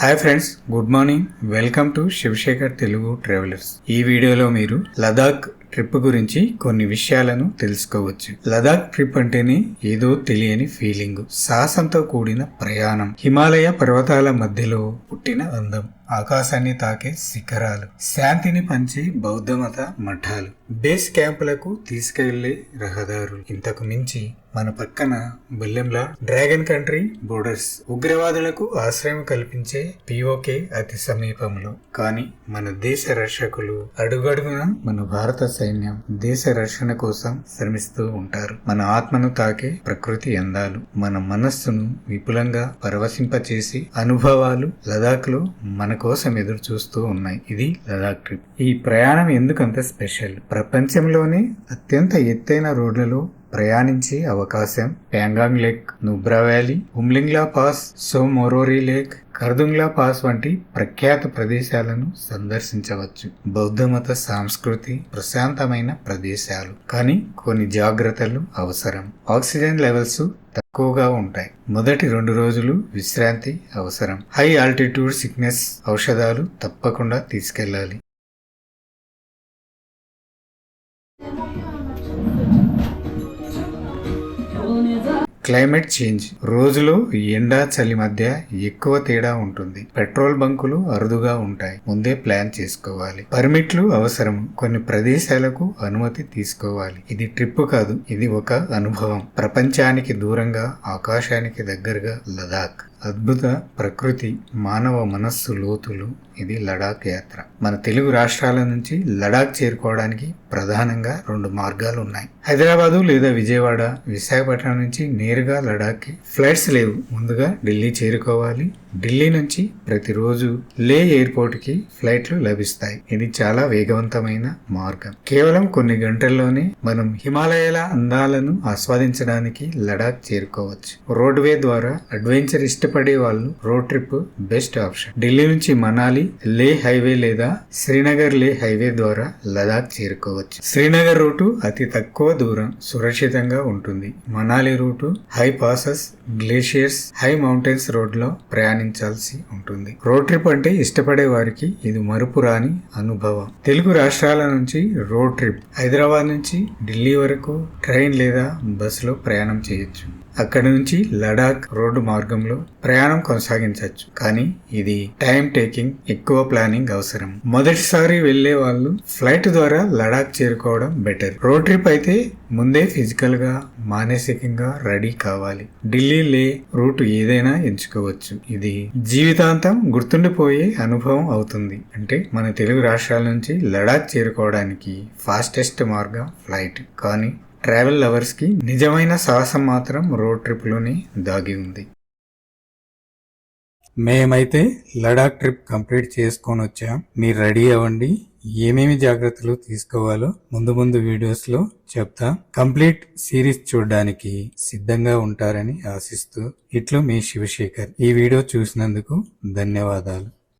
Hi friends good morning welcome to Shivashekhar Telugu travellers ఈ వీడియోలో మీరు లదాఖ్ ట్రిప్ గురించి కొన్ని విషయాలను తెలుసుకోవచ్చు. లదాఖ్ ట్రిప్ అంటేనే ఏదో తెలియని ఫీలింగ్ సాహసంతో కూడిన ప్రయాణం. హిమాలయ పర్వతాల మధ్యలో పుట్టిన అందం ఆకాశాన్ని తాకే శిఖరాలు శాంతిని పంచి బౌద్ధమత మఠాలు బేస్ క్యాంపులకు తీసుకెళ్ళే రహదారులు. ఇంతకు మించి మన పక్కన బెల్లెంలా డ్రాగన్ కంట్రీ బోర్డర్స్ ఉగ్రవాదులకు ఆశ్రయం కల్పించే పిఓకే అతి సమీపంలో. కానీ మన దేశ రక్షకులు అడుగడుగున మన భారత సైన్యం దేశ రక్షణ కోసం శ్రమిస్తూ ఉంటారు. మన ఆత్మను తాకే ప్రకృతి అందాలు మన మనస్సును విపులంగా పరవశింపచేసి అనుభవాలు లదాఖ్లో మన కోసం ఎదురు చూస్తూ ఉన్నాయి. ఇది లదాఖ్ ట్రిప్. ఈ ప్రయాణం ఎందుకంత స్పెషల్? ప్రపంచంలోనే అత్యంత ఎత్తైన రోడ్లలో ప్రయాణించే అవకాశం. Pangong lake Nubra valley Umlingla pass Tsomoriri lake Khardungla pass వంటి ప్రఖ్యాత ప్రదేశాలను సందర్శించవచ్చు. బౌద్ధమత సంస్కృతి ప్రశాంతమైన ప్రదేశాలు. కానీ కొన్ని జాగ్రత్తలు అవసరం. ఆక్సిజన్ లెవెల్స్ తక్కువగా ఉంటాయి. మొదటి రెండు రోజులు విశ్రాంతి అవసరం. హై ఆల్టిట్యూడ్ సిక్నెస్ ఔషధాలు తప్పకుండా తీసుకెళ్ళాలి. Climate change. రోజులో ఎండ చలి మధ్య ఎక్కువ తేడా ఉంటుంది. పెట్రోల్ బంకులు అరుదుగా ఉంటాయి. ముందే ప్లాన్ చేసుకోవాలి. పర్మిట్లు అవసరం. కొన్ని ప్రదేశాలకు అనుమతి తీసుకోవాలి. ఇది ట్రిప్ కాదు. ఇది ఒక అనుభవం. ప్రపంచానికి దూరంగా ఆకాశానికి దగ్గరగా లదాఖ్. అద్భుత ప్రకృతి మానవ మనస్సు లోతులు. ఇది లడాక్ యాత్ర. మన తెలుగు రాష్ట్రాల నుంచి లడాక్ చేరుకోవడానికి ప్రధానంగా రెండు మార్గాలు ఉన్నాయి. హైదరాబాదు లేదా విజయవాడ విశాఖపట్నం నుంచి నేరుగా లడాక్కి ఫ్లైట్స్ లేవు. ముందుగా ఢిల్లీ చేరుకోవాలి. ఢిల్లీ నుంచి ప్రతిరోజు లే ఎయిర్పోర్ట్కి ఫ్లైట్లు లభిస్తాయి. ఇది చాలా వేగవంతమైన మార్గం. కేవలం కొన్ని గంటల్లోనే మనం హిమాలయాల అందాలను ఆస్వాదించడానికి లడాక్ చేరుకోవచ్చు. రోడ్వే ద్వారా అడ్వెంచర్ ఇష్టపడే వాళ్ళు road trip best option. Delhi నుంచి మనాలి లే హైవే లేదా శ్రీనగర్ లే హైవే ద్వారా లదాఖ్ చేరుకోవచ్చు. శ్రీనగర్ రూటు అతి తక్కువ దూరం సురక్షితంగా ఉంటుంది. Manali route high passes glaciers high mountains రోడ్లో ప్రయాణించాల్సి ఉంటుంది. రోడ్ ట్రిప్ అంటే ఇష్టపడే వారికి ఇది మరుపురాని అనుభవం. తెలుగు రాష్ట్రాల నుంచి రోడ్ ట్రిప్ హైదరాబాద్ నుంచి ఢిల్లీ వరకు ట్రైన్ లేదా బస్సులో ప్రయాణం చేయొచ్చు. అక్కడి నుంచి లడాక్ రోడ్డు మార్గంలో ప్రయాణం కొనసాగించవచ్చు. కానీ ఇది టైం టేకింగ్ ఎక్కువ ప్లానింగ్ అవసరం. మొదటిసారి వెళ్ళే వాళ్ళు ఫ్లైట్ ద్వారా లడాక్ చేరుకోవడం బెటర్. రోడ్ ట్రిప్ అయితే ముందే ఫిజికల్గా మానసికంగా రెడీ కావాలి. ఢిల్లీ లే రూట్ ఏదైనా ఎంచుకోవచ్చు. ఇది జీవితాంతం గుర్తుండిపోయే అనుభవం అవుతుంది. అంటే మన తెలుగు రాష్ట్రాల నుంచి లడాక్ చేరుకోవడానికి ఫాస్టెస్ట్ మార్గం ఫ్లైట్ కానీ ట్రావెల్ లవర్స్కి నిజమైన సాహసం మాత్రం రోడ్ ట్రిప్లోనే దాగి ఉంది. మేమైతే లడాక్ ట్రిప్ కంప్లీట్ చేసుకొని వచ్చాం. మీరు రెడీ అవ్వండి. ఏమేమి జాగ్రత్తలు తీసుకోవాలో ముందు ముందు వీడియోస్లో చెప్తా. కంప్లీట్ సిరీస్ చూడడానికి సిద్ధంగా ఉంటారని ఆశిస్తూ ఇట్లు మీ శివశేఖర్. ఈ వీడియో చూసినందుకు ధన్యవాదాలు.